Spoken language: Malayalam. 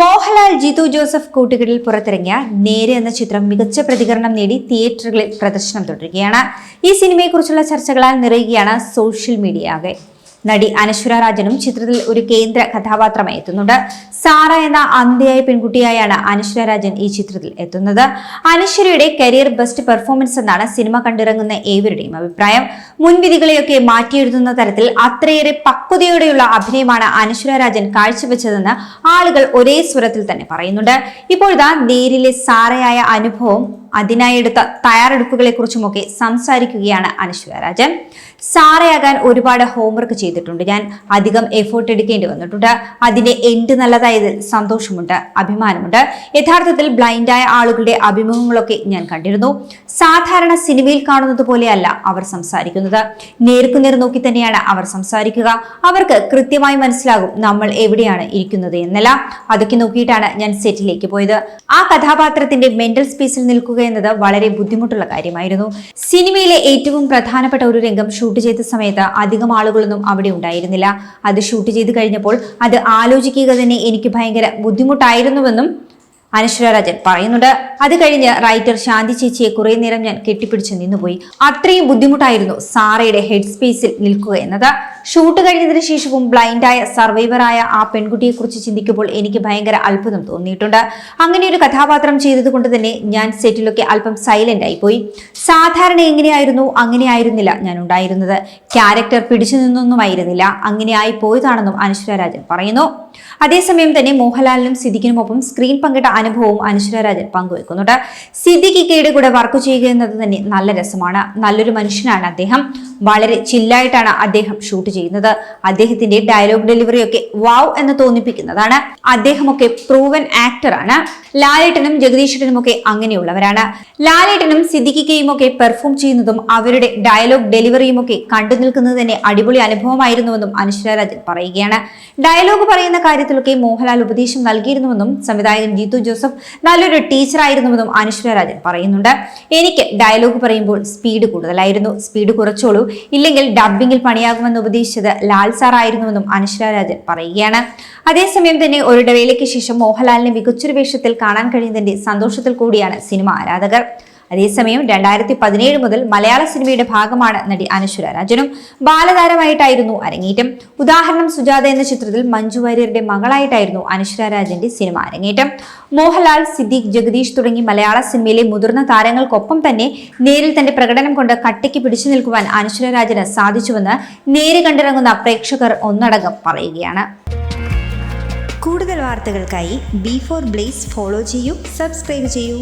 മോഹൻലാൽ ജിതു ജോസഫ് കൂട്ടുകെട്ടിൽ പുറത്തിറങ്ങിയ നേരെ എന്ന ചിത്രം മികച്ച പ്രതികരണം നേടി തിയേറ്ററുകളിൽ പ്രദർശനം തുടരുകയാണ്. ഈ സിനിമയെക്കുറിച്ചുള്ള ചർച്ചകളാൽ നിറയുകയാണ് സോഷ്യൽ മീഡിയ ആകെ. നടി അനശ്വര രാജനും ചിത്രത്തിൽ ഒരു കേന്ദ്ര കഥാപാത്രമായി എത്തുന്നുണ്ട്. സാറ എന്ന അന്ധയായ പെൺകുട്ടിയായാണ് അനശ്വര രാജൻ ഈ ചിത്രത്തിൽ എത്തുന്നത്. അനശ്വരയുടെ കരിയർ ബെസ്റ്റ് പെർഫോമൻസ് എന്നാണ് സിനിമ കണ്ടിറങ്ങുന്ന ഏവരുടെയും അഭിപ്രായം. മുൻവിധികളെയൊക്കെ മാറ്റിയെഴുതുന്ന തരത്തിൽ അത്രയേറെ പക്വതയോടെയുള്ള അഭിനയമാണ് അനശ്വര രാജൻ കാഴ്ചവെച്ചതെന്ന് ആളുകൾ ഒരേ സ്വരത്തിൽ തന്നെ പറയുന്നുണ്ട്. ഇപ്പോഴിതാ നേരിലെ സാറയായ അനുഭവം അതിനായി എടുത്ത തയ്യാറെടുപ്പുകളെ കുറിച്ചുമൊക്കെ സംസാരിക്കുകയാണ് അനശ്വര രാജൻ. സാറയാകാൻ ഒരുപാട് ഹോംവർക്ക് ചെയ്തിട്ടുണ്ട് ഞാൻ. അധികം എഫേർട്ട് എടുക്കേണ്ടി വന്നിട്ടുണ്ട്. അതിന്റെ എൻഡ് നല്ലതായതിൽ സന്തോഷമുണ്ട് അഭിമാനമുണ്ട്. യഥാർത്ഥത്തിൽ ബ്ലൈൻഡായ ആളുകളുടെ അഭിമുഖങ്ങളൊക്കെ ഞാൻ കണ്ടിരുന്നു. സാധാരണ സിനിമയിൽ കാണുന്നത് പോലെയല്ല അവർ സംസാരിക്കുന്നത്. നേർക്കുനേർ നോക്കി തന്നെയാണ് അവർ സംസാരിക്കുക. അവർക്ക് കൃത്യമായി മനസ്സിലാകും നമ്മൾ എവിടെയാണ് ഇരിക്കുന്നത് എന്നല്ല. അതൊക്കെ നോക്കിയിട്ടാണ് ഞാൻ സെറ്റിലേക്ക് പോയത്. ആ കഥാപാത്രത്തിന്റെ മെന്റൽ സ്പേസിൽ നിൽക്കുക എന്നത് വളരെ ബുദ്ധിമുട്ടുള്ള കാര്യമായിരുന്നു. സിനിമയിലെ ഏറ്റവും പ്രധാനപ്പെട്ട ഒരു രംഗം ഷൂട്ട് ചെയ്ത സമയത്ത് അധികം ആളുകളൊന്നും അവിടെ ഉണ്ടായിരുന്നില്ല. അത് ഷൂട്ട് ചെയ്ത് കഴിഞ്ഞപ്പോൾ അത് ആലോചിക്കുക തന്നെ എനിക്ക് ഭയങ്കര ബുദ്ധിമുട്ടായിരുന്നുവെന്നും അനശ്വര രാജൻ പറയുന്നുണ്ട് അത് കഴിഞ്ഞ് റൈറ്റർ ശാന്തി ചേച്ചിയെ കുറെ നേരം ഞാൻ കെട്ടിപ്പിടിച്ച് നിന്നുപോയി. അത്രയും ബുദ്ധിമുട്ടായിരുന്നു സാറയുടെ ഹെഡ് സ്പേസിൽ നിൽക്കുക എന്നത്. ഷൂട്ട് കഴിഞ്ഞതിന് ശേഷവും ബ്ലൈൻഡായ സർവൈവറായ ആ പെൺകുട്ടിയെക്കുറിച്ച് ചിന്തിക്കുമ്പോൾ എനിക്ക് ഭയങ്കര അത്ഭുതം തോന്നിയിട്ടുണ്ട്. അങ്ങനെ ഒരു കഥാപാത്രം ചെയ്തതുകൊണ്ട് തന്നെ ഞാൻ സെറ്റിലൊക്കെ അല്പം സൈലന്റ് ആയി പോയി സാധാരണ എങ്ങനെയായിരുന്നു അങ്ങനെയായിരുന്നില്ല ഞാൻ ഉണ്ടായിരുന്നത്. ക്യാരക്ടർ പിടിച്ചു നിന്നൊന്നുമായിരുന്നില്ല അങ്ങനെ ആയി പോയതാണെന്നും അനശ്വര രാജൻ പറയുന്നു. അതേസമയം തന്നെ മോഹൻലാലിനും സിദ്ദിഖിനുമൊപ്പം സ്ക്രീൻ പങ്കിട്ട അനുഭവവും അനുശ്വര രാജൻ പങ്കുവെക്കുന്നുണ്ട്. സിദ്ദിഖിക്കയുടെ കൂടെ വർക്ക് ചെയ്യുക എന്നത് തന്നെ നല്ല രസമാണ്. നല്ലൊരു മനുഷ്യനാണ് അദ്ദേഹം. വളരെ ചില്ലായിട്ടാണ് അദ്ദേഹം ഷൂട്ട് ചെയ്യുന്നത്. അദ്ദേഹത്തിന്റെ ഡയലോഗ് ഡെലിവറി ഒക്കെ വാവ് എന്ന് തോന്നിപ്പിക്കുന്നതാണ്. അദ്ദേഹമൊക്കെ പ്രൂവൻ ആക്ടർ ആണ്. ലാലേട്ടനും ജഗദീഷനും ഒക്കെ അങ്ങനെയുള്ളവരാണ്. ലാലേട്ടനും സിദ്ദിഖിക്കയും ഒക്കെ പെർഫോം ചെയ്യുന്നതും അവരുടെ ഡയലോഗ് ഡെലിവറിയും ഒക്കെ കണ്ടു നിൽക്കുന്നത് തന്നെ അടിപൊളി അനുഭവമായിരുന്നുവെന്നും അനശ്വര രാജൻ പറയുകയാണ്. ഡയലോഗ് പറയുന്ന കാര്യത്തിലൊക്കെ മോഹൻലാൽ ഉപദേശം നൽകിയിരുന്നുവെന്നും സംവിധായകൻ ജീതു ജോസഫ് നല്ലൊരു ടീച്ചറായിരുന്നുവെന്നും അനശ്വര രാജൻ പറയുന്നുണ്ട്. എനിക്ക് ഡയലോഗ് പറയുമ്പോൾ സ്പീഡ് കൂടുതലായിരുന്നു. സ്പീഡ് കുറച്ചോളൂ. ഇല്ലെങ്കിൽ ഡബ്ബിംഗിൽ പണിയാകുമെന്ന് ഉപദേശിച്ചത് ലാൽ സാർ ആയിരുന്നുവെന്നും അനശ്വര രാജൻ പറയുകയാണ്. അതേസമയം തന്നെ ഒരു ഇടവേളയ്ക്ക് ശേഷം മോഹൻലാലിനെ മികച്ചൊരു വേഷത്തിൽ കാണാൻ കഴിയുന്നതിന്റെ സന്തോഷത്തിൽ കൂടിയാണ് സിനിമ ആരാധകർ. അതേസമയം രണ്ടായിരത്തി പതിനേഴ് മുതൽ മലയാള സിനിമയുടെ ഭാഗമാണ് നടി അനശ്വര. രാജനും ബാലതാരമായിട്ടായിരുന്നു അരങ്ങേറ്റം. ഉദാഹരണം സുജാത എന്ന ചിത്രത്തിൽ മഞ്ജു വാര്യരുടെ മകളായിട്ടായിരുന്നു അനശ്വര രാജന്റെ സിനിമ അരങ്ങേറ്റം. മോഹൻലാൽ സിദ്ദീഖ് ജഗദീഷ് തുടങ്ങി മലയാള സിനിമയിലെ മുതിർന്ന താരങ്ങൾക്കൊപ്പം തന്നെ നേരിൽ തന്റെ പ്രകടനം കൊണ്ട് കട്ടയ്ക്ക് പിടിച്ചു നിൽക്കുവാൻ അനശ്വര രാജന് സാധിച്ചുവെന്ന് നേര് കണ്ടിറങ്ങുന്ന പ്രേക്ഷകർ ഒന്നടങ്കം പറയുകയാണ്. കൂടുതൽ വാർത്തകൾക്കായി ബി ഫോർ ബ്ലേസ് ഫോളോ ചെയ്യൂ സബ്സ്ക്രൈബ് ചെയ്യൂ.